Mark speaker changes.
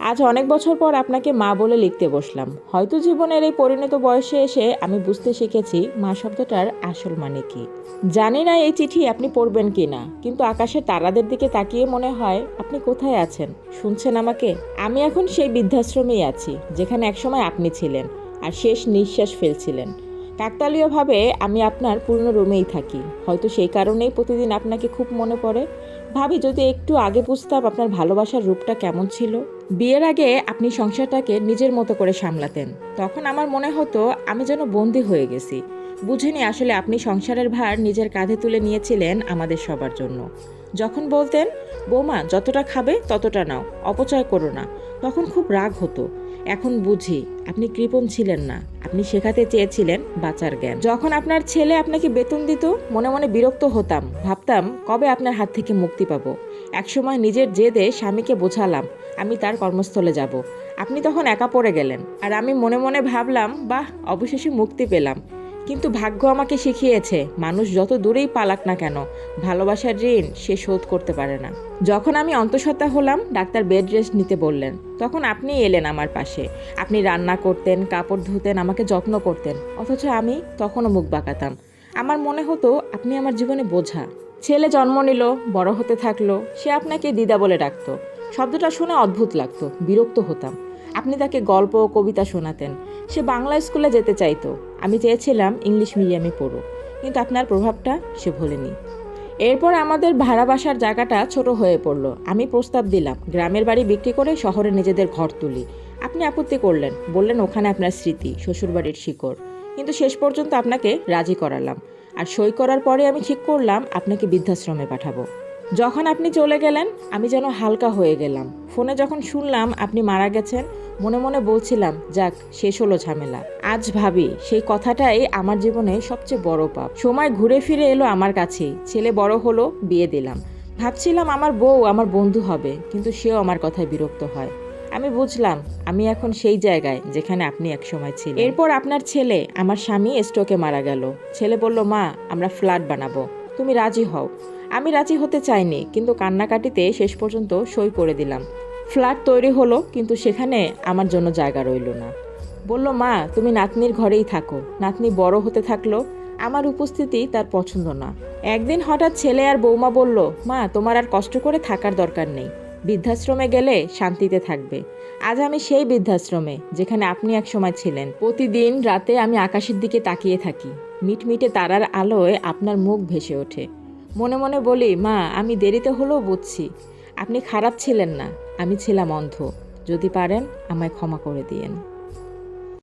Speaker 1: আজ অনেক বছর পর আপনাকে মা বলে লিখতে বসলাম। হয়তো জীবনের এই পরিণত বয়সে এসে আমি বুঝতে শিখেছি মা শব্দটার আসল মানে কি। জানি না এই চিঠি আপনি পড়বেন কি না কিন্তু আকাশের তারাদের দিকে তাকিয়ে মনে হয় আপনি কোথায় আছেন? শুনছেন আমাকে? আমি এখন সেই বৃদ্ধাশ্রমেই আছি, যেখানে একসময় আপনি ছিলেন, আর শেষ নিঃশ্বাস ফেলছিলেন। কাকতালীয়ভাবে আমি আপনার পূর্ণ রুমেই থাকি। হয়তো সেই কারণেই প্রতিদিন আপনাকে খুব মনে পড়ে। ভাবি, যদি একটু আগে বুঝতাম আপনার ভালোবাসার রূপটা কেমন ছিল। বিয়ের আগে আপনি সংসারটাকে নিজের মতো করে সামলাতেন। তখন আমার মনে হতো, আমি যেন বন্দি হয়ে গেছি। বুঝিনি আসলে আপনি সংসারের ভার নিজের কাঁধে তুলে নিয়েছিলেন আমাদের সবার জন্য। যখন বলতেন, বৌমা, যতটা খাবে ততটা নাও, অপচয় করো না। তখন খুব রাগ হতো। এখন বুঝি, আপনি কৃপণ ছিলেন না। আপনি শেখাতে চেয়েছিলেন বাঁচার জ্ঞান। যখন আপনার ছেলে আপনাকে বেতন দিত, মনে মনে বিরক্ত হতাম। ভাবতাম, কবে আপনার হাত থেকে মুক্তি পাবো? একসময় নিজের জেদে স্বামীকে বোঝালাম, আমি তার কর্মস্থলে যাব। আপনি তখন একা পড়ে গেলেন। আর আমি মনে মনে ভাবলাম, বাহ, অবশেষে মুক্তি পেলাম। কিন্তু ভাগ্য আমাকে শিখিয়েছে, মানুষ যত দূরেই পালাক না কেন, ভালোবাসার ঋণ সে শোধ করতে পারে না। যখন আমি অন্তঃসত্ত্বা হলাম, ডাক্তার বেড রেস্ট নিতে বললেন। তখন আপনি এলেন আমার পাশে। আপনি রান্না করতেন, কাপড় ধুতেন, আমাকে যত্ন করতেন। অথচ আমি তখনও মুখ বাঁকাতাম। আমার মনে হতো, আপনি আমার জীবনে বোঝা। ছেলে জন্ম নিল, বড় হতে থাকল, সে আপনাকে দিদা বলে ডাকতো। শব্দটা শুনে অদ্ভুত লাগতো, বিরক্ত হতাম। আপনি তাকে গল্প কবিতা শোনাতেন। সে বাংলা স্কুলে যেতে চাইতো। আমি চেয়েছিলাম ইংলিশ মিডিয়ামে পড়ুক, কিন্তু আপনার প্রভাবটা সে ভোলেনি। এরপর আমাদের ভাড়া বাসার জায়গাটা ছোট হয়ে পড়ল। আমি প্রস্তাব দিলাম, গ্রামের বাড়ি বিক্রি করে শহরে নিজেদের ঘর তুলি। আপনি আপত্তি করলেন, বললেন ওখানে আপনার স্মৃতি, শ্বশুরবাড়ির শিকড়। কিন্তু শেষ পর্যন্ত আপনাকে রাজি করালাম। আর সই করার পরে আমি ঠিক করলাম, আপনাকে বৃদ্ধাশ্রমে পাঠাবো। যখন আপনি চলে গেলেন, আমি যেন হালকা হয়ে গেলাম। ফোনে যখন শুনলাম আপনি মারা গেছেন মনে মনে বলছিলাম, যাক, শেষ হলো ঝামেলা। আজ ভাবি, সেই কথাটাই আমার জীবনে সবচেয়ে বড় পাপ। সময় ঘুরে ফিরে এলো আমার কাছেই ছেলে বড় হলো, বিয়ে দিলাম। ভাবছিলাম আমার বউ আমার বন্ধু হবে, কিন্তু সেও আমার কথায় বিরক্ত হয়। আমি বুঝলাম, আমি এখন সেই জায়গায় যেখানে আপনি একসময় ছিলেন। এরপর আপনার ছেলে, আমার স্বামী স্ট্রোকে মারা গেল। ছেলে বলল, মা, আমরা ফ্ল্যাট বানাবো। তুমি রাজি হও। আমি রাজি হতে চাইনি, কিন্তু কান্নাকাটিতে শেষ পর্যন্ত সই করে দিলাম। ফ্ল্যাট তৈরি হলো, কিন্তু সেখানে আমার জন্য জায়গা রইল না। বলল, মা, তুমি নাতনির ঘরেই থাকো। নাতনি বড় হতে থাকল। আমার উপস্থিতি তার পছন্দ না। একদিন হঠাৎ ছেলে আর বৌমা বলল, মা, তোমার আর কষ্ট করে থাকার দরকার নেই। বৃদ্ধাশ্রমে গেলে শান্তিতে থাকবে। আজ আমি সেই বৃদ্ধাশ্রমে, যেখানে আপনি একসময় ছিলেন। প্রতিদিন রাতে আমি আকাশের দিকে তাকিয়ে থাকি। মিটমিটে তারার আলোয় আপনার মুখ ভেসে ওঠে। মনে মনে বলি, মা, আমি দেরিতে হলেও বুঝছি। আপনি খারাপ ছিলেন না। আমি ছিলাম অন্ধ। যদি পারেন আমায় ক্ষমা করে দিয়েন।